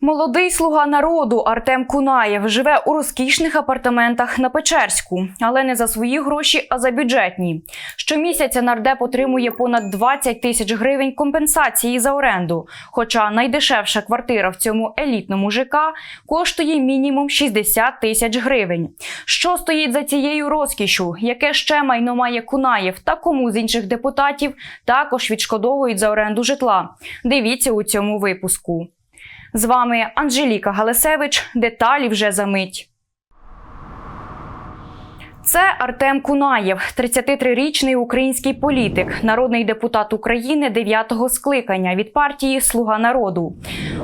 Молодий слуга народу Артем Кунаєв живе у розкішних апартаментах на Печерську, але не за свої гроші, а за бюджетні. Щомісяця нардеп отримує понад 20 тисяч гривень компенсації за оренду. Хоча найдешевша квартира в цьому елітному ЖК коштує мінімум 60 тисяч гривень. Що стоїть за цією розкішю? Яке ще майно має Кунаєв та кому з інших депутатів також відшкодовують за оренду житла? Дивіться у цьому випуску. З вами Анжеліка Галасевич. Деталі вже за мить. Це Артем Кунаєв, 33-річний український політик, народний депутат України 9-го скликання від партії Слуга народу.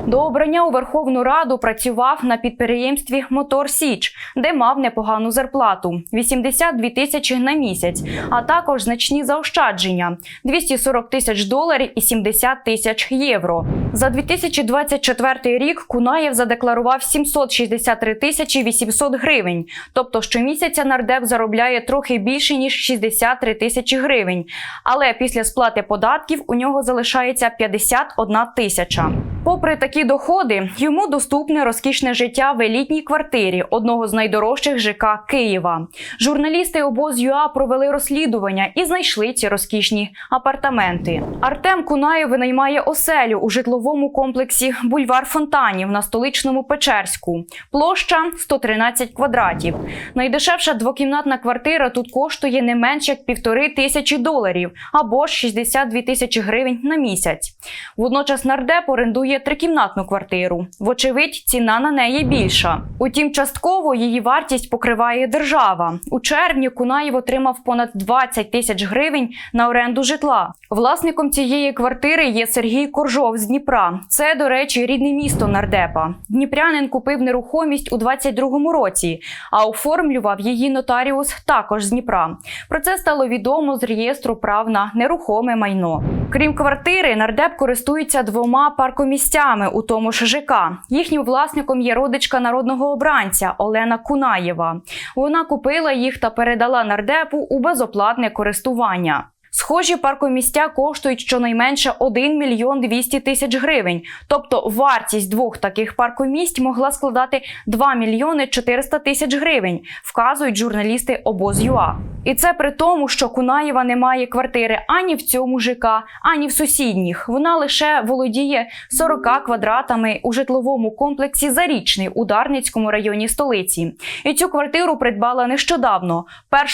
До обрання у Верховну Раду працював на підприємстві Мотор Січ, де мав непогану зарплату 82 тисячі на місяць, а також значні заощадження 240 тисяч доларів і 70 тисяч євро. За 2024 рік Кунаєв задекларував 763 тисячі 800 гривень, тобто щомісяця нардеп заробляє трохи більше ніж 63 тисячі гривень. Але після сплати податків у нього залишається 51 тисяча. Попри такі доходи, йому доступне розкішне життя в елітній квартирі одного з найдорожчих ЖК Києва. Журналісти обоз ЮА провели розслідування і знайшли ці розкішні апартаменти. Артем Кунаєв винаймає оселю у житловому комплексі Бульвар Фонтанів на столичному Печерську. Площа 113 квадратів. Найдешевша двокімнатна квартира тут коштує не менше як півтори тисячі доларів або ж 62 тисячі гривень на місяць. Водночас нардеп орендує трикімнатну квартиру. Вочевидь, ціна на неї більша. Утім, частково її вартість покриває держава. У червні Кунаєв отримав понад 20 тисяч гривень на оренду житла. Власником цієї квартири є Сергій Коржов з Дніпра. Це, до речі, рідне місто нардепа. Дніпрянин купив нерухомість у 22-му році, а оформлював її нотаріус також з Дніпра. Про це стало відомо з реєстру прав на нерухоме майно. Крім квартири, нардеп користується двома паркомістями у тому ж ЖК. Їхнім власником є родичка народного обранця Олена Кунаєва. Вона купила їх та передала нардепу у безоплатне користування. Схожі паркомістя коштують щонайменше 1 мільйон 200 тисяч гривень. Тобто вартість двох таких паркомість могла складати 2 мільйони 400 тисяч гривень, вказують журналісти обоз.ЮА. І це при тому, що Кунаєва не має квартири ані в цьому ЖК, ані в сусідніх. Вона лише володіє 40 квадратами у житловому комплексі Зарічний у Дарницькому районі столиці. І цю квартиру придбала нещодавно,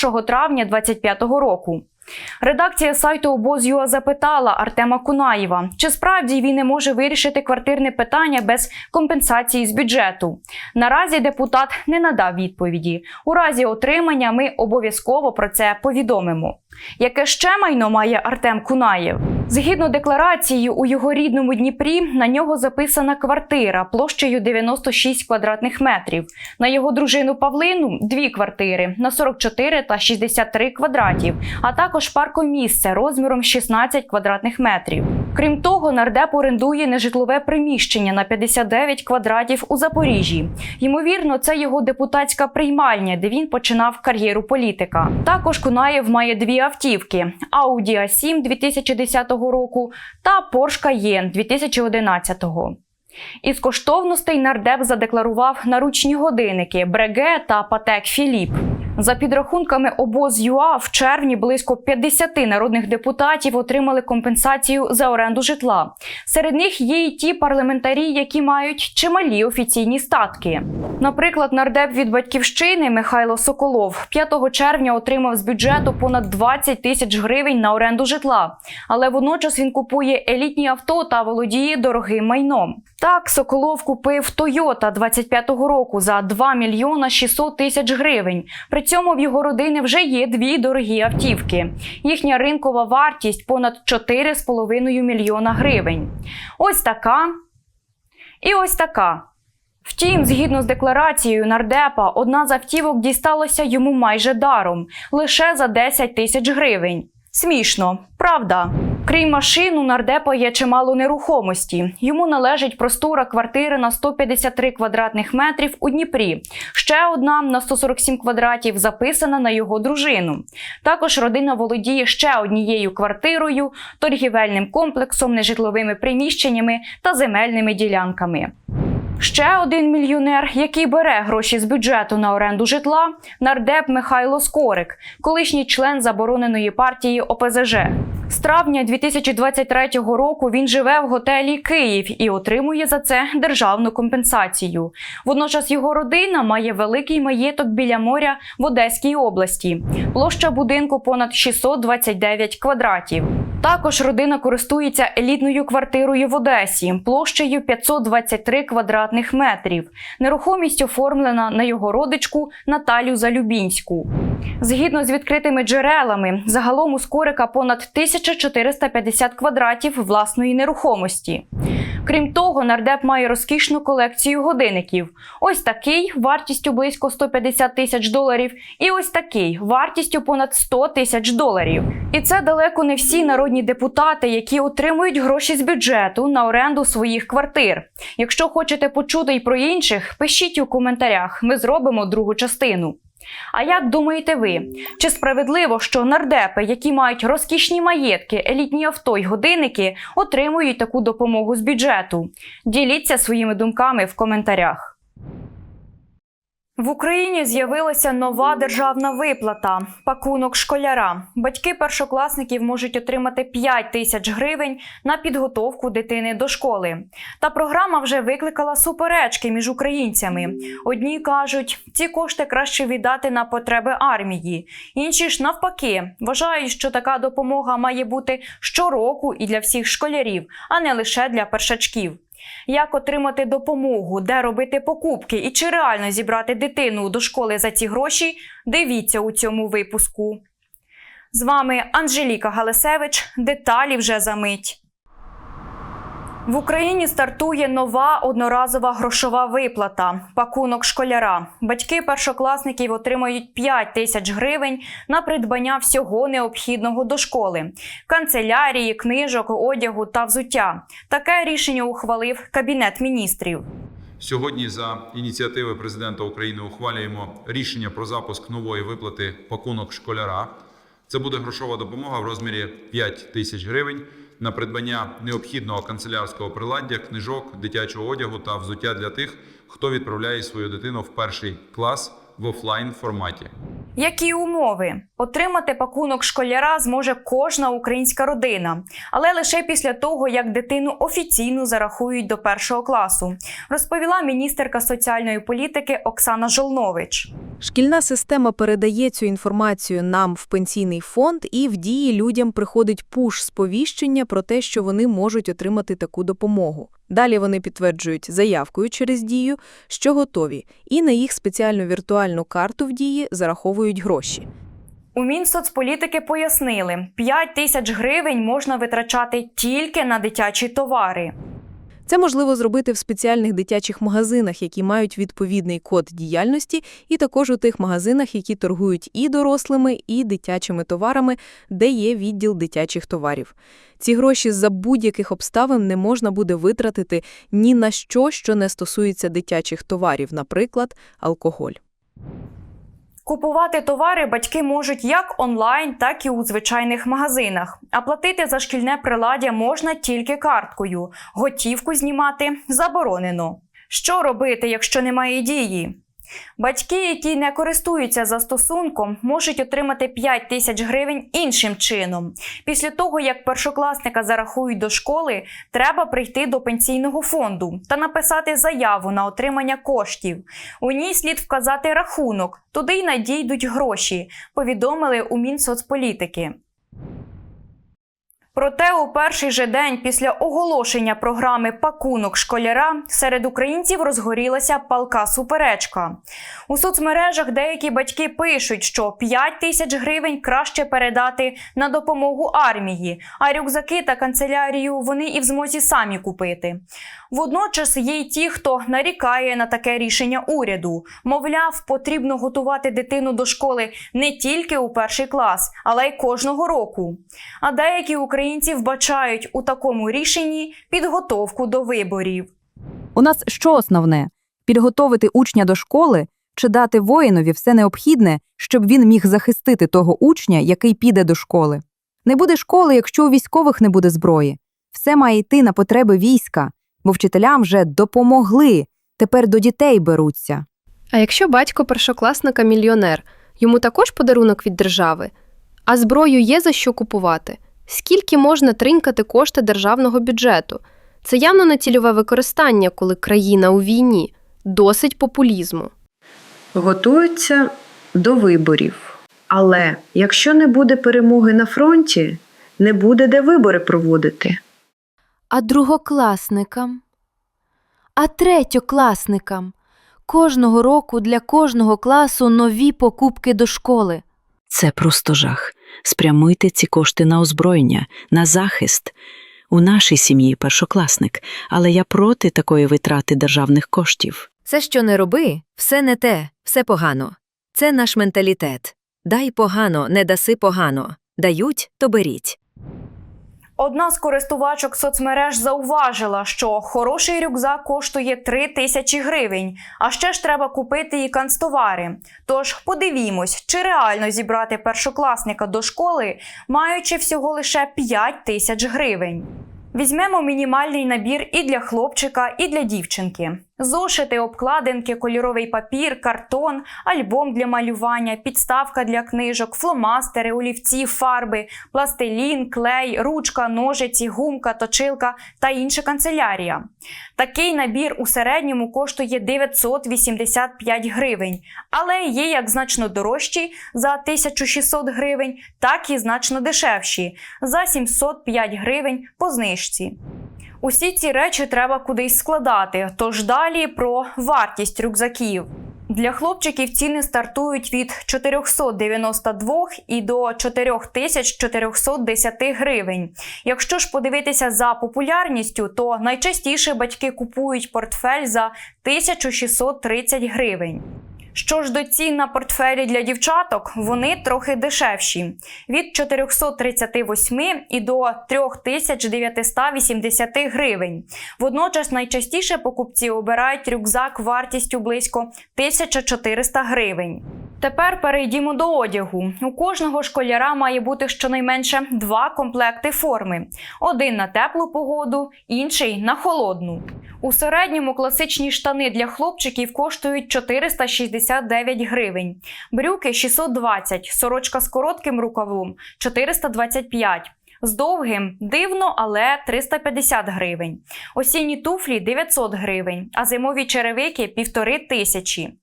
1 травня 2025 року. Редакція сайту обоз.ЮА запитала Артема Кунаєва, чи справді він не може вирішити квартирне питання без компенсації з бюджету. Наразі депутат не надав відповіді. У разі отримання ми обов'язково про це повідомимо. Яке ще майно має Артем Кунаєв? Згідно декларації, у його рідному Дніпрі на нього записана квартира площею 96 квадратних метрів. На його дружину Павлину дві квартири на 44 та 63 квадратів, а також паркомісце розміром 16 квадратних метрів. Крім того, нардеп орендує нежитлове приміщення на 59 квадратів у Запоріжжі. Ймовірно, це його депутатська приймальня, де він починав кар'єру політика. Також Кунаєв має дві автівки: Audi A7 2010 року та Porsche Cayenne 2011 із коштовностей нардеп задекларував наручні годинники Бреге та Патек Філіп. За підрахунками обоз ЮА в червні близько 50 народних депутатів отримали компенсацію за оренду житла. Серед них є й ті парламентарі, які мають чималі офіційні статки. Наприклад, нардеп від батьківщини Михайло Соколов 5 червня отримав з бюджету понад 20 тисяч гривень на оренду житла, але водночас він купує елітні авто та володіє дорогим майном. Так, Соколов купив Toyota 25-го року за 2 мільйона 600 тисяч гривень. При цьому в його родини вже є дві дорогі автівки. Їхня ринкова вартість понад 4,5 мільйона гривень. Ось така і ось така. Втім, згідно з декларацією нардепа, одна з автівок дісталася йому майже даром лише за 10 тисяч гривень. Смішно, правда. Крім машин, у нардепа є чимало нерухомості. Йому належить простора квартири на 153 квадратних метрів у Дніпрі. Ще одна на 147 квадратів записана на його дружину. Також родина володіє ще однією квартирою, торгівельним комплексом, нежитловими приміщеннями та земельними ділянками. Ще один мільйонер, який бере гроші з бюджету на оренду житла, нардеп Михайло Скорик, колишній член забороненої партії ОПЗЖ. З травня 2023 року він живе в готелі Київ і отримує за це державну компенсацію. Водночас його родина має великий маєток біля моря в Одеській області. Площа будинку понад 629 квадратів. Також родина користується елітною квартирою в Одесі площею 523 квадратних метрів. Нерухомість оформлена на його родичку Наталю Залюбінську. Згідно з відкритими джерелами, загалом у Скорика понад 1450 квадратів власної нерухомості. Крім того, нардеп має розкішну колекцію годинників. Ось такий вартістю близько 150 тисяч доларів, і ось такий вартістю понад 100 тисяч доларів. І це далеко не всі народні депутати, які отримують гроші з бюджету на оренду своїх квартир. Якщо хочете почути й про інших, пишіть у коментарях. Ми зробимо другу частину. А як думаєте ви, чи справедливо, що нардепи, які мають розкішні маєтки, елітні авто й годинники, отримують таку допомогу з бюджету? Діліться своїми думками в коментарях. В Україні з'явилася нова державна виплата пакунок школяра. Батьки першокласників можуть отримати 5 тисяч гривень на підготовку дитини до школи. Та програма вже викликала суперечки між українцями. Одні кажуть, ці кошти краще віддати на потреби армії. Інші ж навпаки вважають, що така допомога має бути щороку і для всіх школярів, а не лише для першачків. Як отримати допомогу, де робити покупки і чи реально зібрати дитину до школи за ці гроші? Дивіться у цьому випуску. З вами Анжеліка Галисевич. Деталі вже за мить. В Україні стартує нова одноразова грошова виплата пакунок школяра. Батьки першокласників отримають 5 тисяч гривень на придбання всього необхідного до школи: канцелярії, книжок, одягу та взуття. Таке рішення ухвалив Кабінет міністрів. Сьогодні за ініціативи президента України ухвалюємо рішення про запуск нової виплати пакунок школяра. Це буде грошова допомога в розмірі 5 тисяч гривень на придбання необхідного канцелярського приладдя, книжок, дитячого одягу та взуття для тих, хто відправляє свою дитину в перший клас в офлайн форматі. Які умови? Отримати пакунок школяра зможе кожна українська родина, але лише після того, як дитину офіційно зарахують до першого класу, розповіла міністерка соціальної політики Оксана Жолнович. Шкільна система передає цю інформацію нам в пенсійний фонд, і в дії людям приходить пуш-сповіщення про те, що вони можуть отримати таку допомогу. Далі вони підтверджують заявкою через дію, що готові, і на їх спеціальну віртуальну карту в дії зараховують гроші. У Мінсоцполітики пояснили, 5 тисяч гривень можна витрачати тільки на дитячі товари. Це можливо зробити в спеціальних дитячих магазинах, які мають відповідний код діяльності, і також у тих магазинах, які торгують і дорослими, і дитячими товарами, де є відділ дитячих товарів. Ці гроші за будь-яких обставин не можна буде витратити ні на що, що не стосується дитячих товарів, наприклад, алкоголь. Купувати товари батьки можуть як онлайн, так і у звичайних магазинах. А платити за шкільне приладдя можна тільки карткою. Готівку знімати заборонено. Що робити, якщо немає дії? Батьки, які не користуються застосунком, можуть отримати 5 тисяч гривень іншим чином. Після того, як першокласника зарахують до школи, треба прийти до пенсійного фонду та написати заяву на отримання коштів. У ній слід вказати рахунок, туди й надійдуть гроші, повідомили у Мінсоцполітики. Проте у перший же день після оголошення програми Пакунок школяра серед українців розгорілася палка суперечка. У соцмережах деякі батьки пишуть, що 5 тисяч гривень краще передати на допомогу армії, а рюкзаки та канцелярію вони і в змозі самі купити. Водночас є й ті, хто нарікає на таке рішення уряду. Мовляв, потрібно готувати дитину до школи не тільки у перший клас, але й кожного року. А деякі українці вбачають у такому рішенні підготовку до виборів. У нас що основне? Підготовити учня до школи чи дати воїнові все необхідне, щоб він міг захистити того учня, який піде до школи. Не буде школи, якщо у військових не буде зброї. Все має йти на потреби війська, бо вчителям вже допомогли. тепер до дітей беруться. А якщо батько першокласника мільйонер, йому також подарунок від держави? А зброю є за що купувати? Скільки можна тринькати кошти державного бюджету? Це явно не цільове використання, коли країна у війні. Досить популізму. готуються до виборів. Але якщо не буде перемоги на фронті, не буде де вибори проводити. а другокласникам, а третьокласникам. Кожного року для кожного класу нові покупки до школи. Це просто жах. Спрямуйте ці кошти на озброєння, на захист. У нашій сім'ї першокласник, але я проти такої витрати державних коштів. Це що не роби, все не те, все погано. Це наш менталітет. Дай погано, не даси погано. Дають, то беріть. Одна з користувачок соцмереж зауважила, що хороший рюкзак коштує 3 тисячі гривень, а ще ж треба купити і канцтовари. Тож подивімось, чи реально зібрати першокласника до школи, маючи всього лише 5 тисяч гривень. Візьмемо мінімальний набір і для хлопчика, і для дівчинки. Зошити, обкладинки, кольоровий папір, картон, альбом для малювання, підставка для книжок, фломастери, олівці, фарби, пластилін, клей, ручка, ножиці, гумка, точилка та інша канцелярія. Такий набір у середньому коштує 985 гривень, але є як значно дорожчі за 1600 гривень, так і значно дешевші за 705 гривень по знижці. Усі ці речі треба кудись складати. Тож далі про вартість рюкзаків. Для хлопчиків ціни стартують від 492 і до 4410 гривень. Якщо ж подивитися за популярністю, то найчастіше батьки купують портфель за 1630 гривень. Що ж до цін на портфелі для дівчаток, вони трохи дешевші від 438 і до 3980 гривень. Водночас найчастіше покупці обирають рюкзак вартістю близько 1400 гривень. Тепер перейдімо до одягу. У кожного школяра має бути щонайменше два комплекти форми: один на теплу погоду, інший на холодну. У середньому класичні штани для хлопчиків коштують 469 гривень, брюки 620, сорочка з коротким рукавом 425. З довгим дивно, але 350 гривень. Осінні туфлі 900 гривень, а зимові черевики півтори тисячі.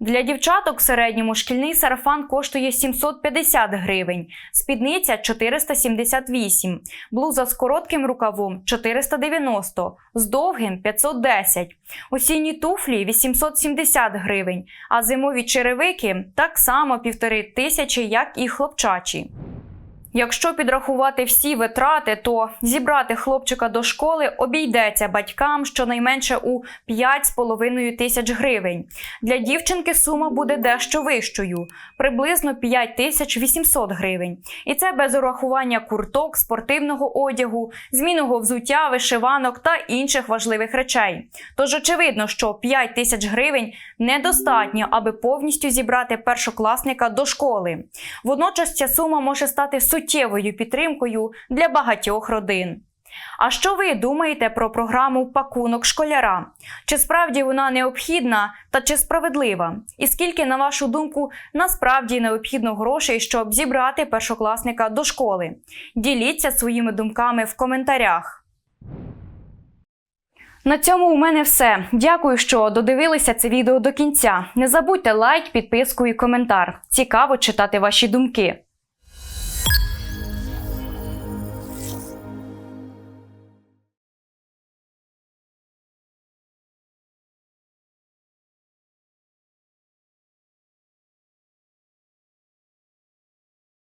Для дівчаток в середньому шкільний сарафан коштує 750 гривень, спідниця 478, блуза з коротким рукавом 490, з довгим 510, осінні туфлі 870 гривень, а зимові черевики так само півтори тисячі, як і хлопчачі. Якщо підрахувати всі витрати, то зібрати хлопчика до школи обійдеться батькам щонайменше у 5,5 тисяч гривень. Для дівчинки сума буде дещо вищою приблизно 5 тисяч 800 гривень. І це без урахування курток, спортивного одягу, змінного взуття, вишиванок та інших важливих речей. Тож очевидно, що 5 тисяч гривень недостатньо, аби повністю зібрати першокласника до школи. Водночас ця сума може стати суттєвою підтримкою для багатьох родин. А що ви думаєте про програму пакунок школяра? Чи справді вона необхідна та чи справедлива? І скільки, на вашу думку, насправді необхідно грошей, щоб зібрати першокласника до школи? Діліться своїми думками в коментарях. На цьому у мене все. Дякую, що додивилися це відео до кінця. Не забудьте лайк, підписку і коментар. Цікаво читати ваші думки.